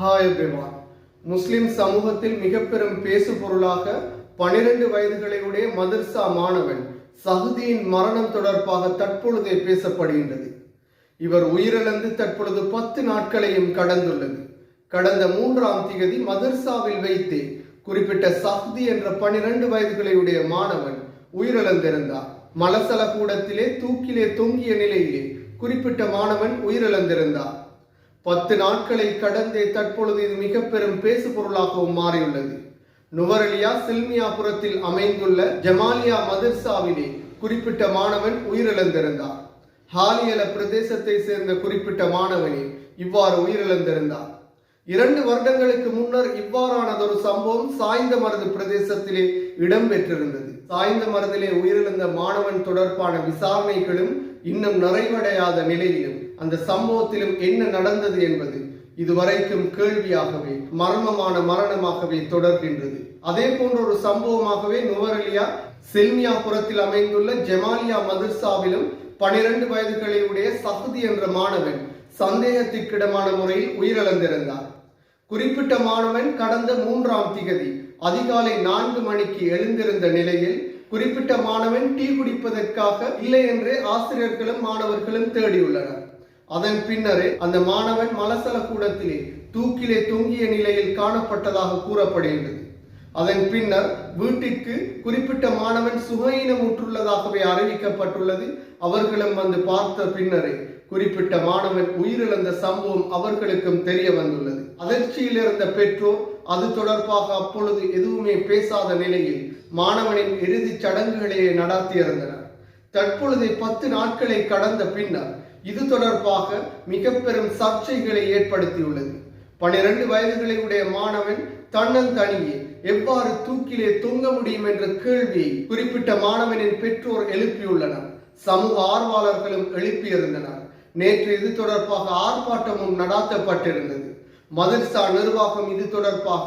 Hi everyone. முஸ்லிம் சமூகத்தில் மிக பெரும் பேசு பொருளாக பனிரெண்டு வயதுகளை உடைய மதர்சா மாணவன் சகுதியின் மரணம் தொடர்பாக தற்பொழுதே பேசப்படுகின்றது. இவர் உயிரிழந்து தற்பொழுது பத்து நாட்களையும் கடந்துள்ளது. கடந்த மூன்றாம் திகதி மதர்சாவில் வைத்தே குறிப்பிட்ட சஹ்தி என்ற பனிரெண்டு வயதுகளையுடைய மாணவன் உயிரிழந்திருந்தார். மலசல கூடத்திலே தூக்கிலே தொங்கிய நிலையிலே குறிப்பிட்ட மாணவன் உயிரிழந்திருந்தார். பத்து நாட்களை கடந்தே தற்பொழுது இது மிக பெரும் பேசு பொருளாகவும் மாறியுள்ளது. நுவரலியா சில்மியாபுரத்தில் அமைந்துள்ள ஜமாலியா மதர்சாவிலே குறிப்பிட்ட மாணவன் உயிரிழந்திருந்தார். ஹாலியல பிரதேசத்தை சேர்ந்த குறிப்பிட்ட மாணவனே இவ்வாறு உயிரிழந்திருந்தார். இரண்டு வருடங்களுக்கு முன்னர் இவ்வாறானதொரு சம்பவம் சாய்ந்த மருது பிரதேசத்திலே இடம்பெற்றிருந்தது. சாய்ந்த மருதிலே உயிரிழந்த மாணவன் தொடர்பான விசாரணைகளும் இன்னும் நிறைவடையாத நிலையிலும் அந்த சம்பவத்திலும் என்ன நடந்தது என்பது இதுவரைக்கும் கேள்வியாகவே மர்மமான மரணமாகவே தொடர்கின்றது. அதே போன்ற ஒரு சம்பவமாகவே நுவரலியா செல்மியாபுரத்தில் அமைந்துள்ள ஜெமாலியா மதர்சாவிலும் பனிரெண்டு வயதுகளையுடைய சகுதி என்ற மாணவன் சந்தேகத்திற்கிடமான முறையில் உயிரிழந்திருந்தார். குறிப்பிட்ட மாணவன் கடந்த மூன்றாம் திகதி அதிகாலை நான்கு மணிக்கு எழுந்திருந்த நிலையில் குறிப்பிட்ட மாணவன் டீ குடிப்பதற்காக இல்லை என்று ஆசிரியர்களும் மாணவர்களும் தேடியுள்ளனர். அதன் பின்னரே அந்த மாணவன் மலசல கூடத்திலே தூக்கிலே தொங்கிய நிலையில் காணப்பட்டதாக கூறப்படுகின்றது. அதன் பின்னர் வீட்டிற்கு குறிப்பிட்ட மாணவன் சுகையினமுற்றுள்ளதாகவே அறிவிக்கப்பட்டுள்ளது. அவர்களும் வந்து பார்த்த பின்னரே குறிப்பிட்ட மாணவன் உயிரிழந்த சம்பவம் அவர்களுக்கும் தெரிய வந்துள்ளது. அதிர்ச்சியில் இருந்த பெற்றோர் அது தொடர்பாக அப்பொழுது எதுவுமே பேசாத நிலையில் மாணவனின் இறுதிச் சடங்குகளையே நடாத்தியிருந்தனர் தற்பொழுது பத்து நாட்களை கடந்த பின்னர் இது தொடர்பாக மிக பெரும் சர்ச்சைகளை ஏற்படுத்தியுள்ளது. பனிரெண்டு வயதுகளை உடைய மாணவன் தன்னந்தனியே எவ்வாறு தூக்கிலே தொங்க முடியும் என்ற கேள்வியை குறிப்பிட்ட மாணவனின் பெற்றோர் எழுப்பியுள்ளனர். சமூக ஆர்வலர்களும் எழுப்பியிருந்தனர் நேற்று இது தொடர்பாக ஆர்ப்பாட்டமும் நடாத்தப்பட்டிருந்தது. மதர்சா நிர்வாகம் இது தொடர்பாக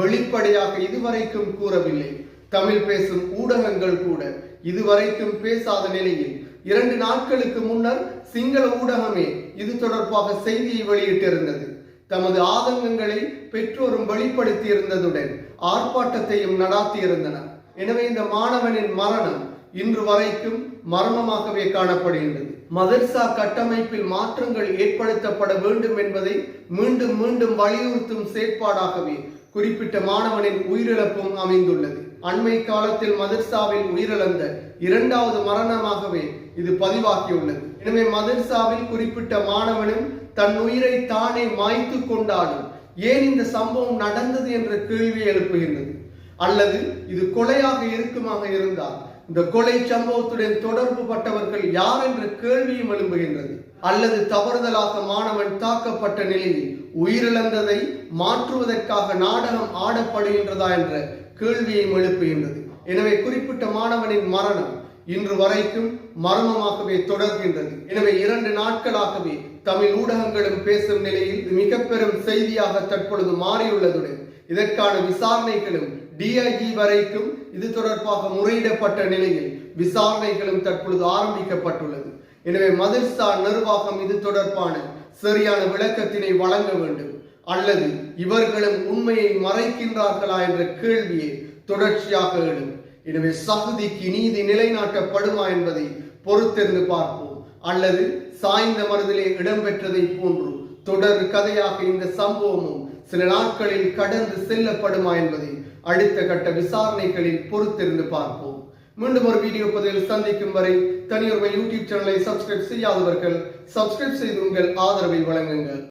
வெளிப்படையாக இதுவரைக்கும் கூறவில்லை. தமிழ் பேசும் ஊடகங்கள் கூட இதுவரைக்கும் பேசாத நிலையில் இரண்டு நாட்களுக்கு முன்னர் சிங்கள ஊடகமே இது தொடர்பாக செய்தியை வெளியிட்டிருந்தது. தமது ஆதங்கங்களை பெற்றோரும் வெளிப்படுத்தி இருந்ததுடன் ஆர்ப்பாட்டத்தையும் நடாத்தியிருந்தனர். எனவே இந்த மாணவனின் மரணம் இன்று வரைக்கும் மர்மமாகவே காணப்படுகின்றது. மதர்சா கட்டமைப்பில் மாற்றங்கள் ஏற்படுத்தப்பட வேண்டும் என்பதை மீண்டும் மீண்டும் வலியுறுத்தும் செயற்பாடாகவே குறிப்பிட்ட மாணவனின் உயிரிழப்பும் அமைந்துள்ளது. அண்மை காலத்தில் மதர்சாவில் உயிரிழந்த இரண்டாவது மரணமாகவே இது பதிவாகியுள்ளது. எனவே மதர்சாவில் குறிப்பிட்ட மாணவனும் தன் உயிரை தானே மாய்த்து கொண்டாலும் ஏன் இந்த சம்பவம் நடந்தது என்ற கேள்வி எழுப்புகின்றது. அல்லது இது கொலையாக இருக்குமாக இருந்தால் இந்த கொலை சம்பவத்துடன் தொடர்பு பட்டவர்கள் யார் என்ற கேள்வியும் எழும்புகின்றது. அல்லது தவறுதலாக மாணவன் தாக்கப்பட்ட நிலையில் உயிரிழந்ததை மாற்றுவதற்காக நாடகம் ஆடப்படுகின்றதா என்ற கேள்வியையும் எழுப்புகின்றது. எனவே குறிப்பிட்ட மாணவனின் மரணம் இன்று வரைக்கும் மர்மமாகவே தொடர்கின்றது. எனவே இரண்டு நாட்களாகவே தமிழ் ஊடகங்களும் பேசும் நிலையில் இது மிக பெரும் செய்தியாக தற்பொழுது மாறியுள்ளதுடன் இதற்கான விசாரணைகளும் டிஐஜி வரைக்கும் இது தொடர்பாக முறையிடப்பட்ட நிலையில் விசாரணைகளும் தற்பொழுது ஆரம்பிக்கப்பட்டுள்ளது. எனவே மதர்சா நிர்வாகம் இது தொடர்பான சரியான விளக்கத்தினை வழங்க வேண்டும். அல்லது இவர்களும் உண்மையை மறைக்கின்றார்களா என்ற கேள்வியை தொடர்ச்சியாக எழும். எனவே சகுதிக்கு நீதி நிலைநாட்டப்படுமா என்பதை பொறுத்திருந்து பார்ப்போம். அல்லது சாய்ந்த மனதிலே இடம்பெற்றதை போன்று தொடர் கதையாக இந்த சம்பவமும் சில நாட்களில் கடந்து செல்லப்படுமா என்பதை அடுத்த கட்ட விசாரணைகளில் பொறுத்திருந்து பார்ப்போம். மீண்டும் ஒரு வீடியோ பதிவில் சந்திக்கும் வரை தனியொருமை யூடியூப் சேனலை சப்ஸ்கிரைப் செய்யாதவர்கள் சப்ஸ்கிரைப் செய்து உங்கள் ஆதரவை வழங்குங்கள்.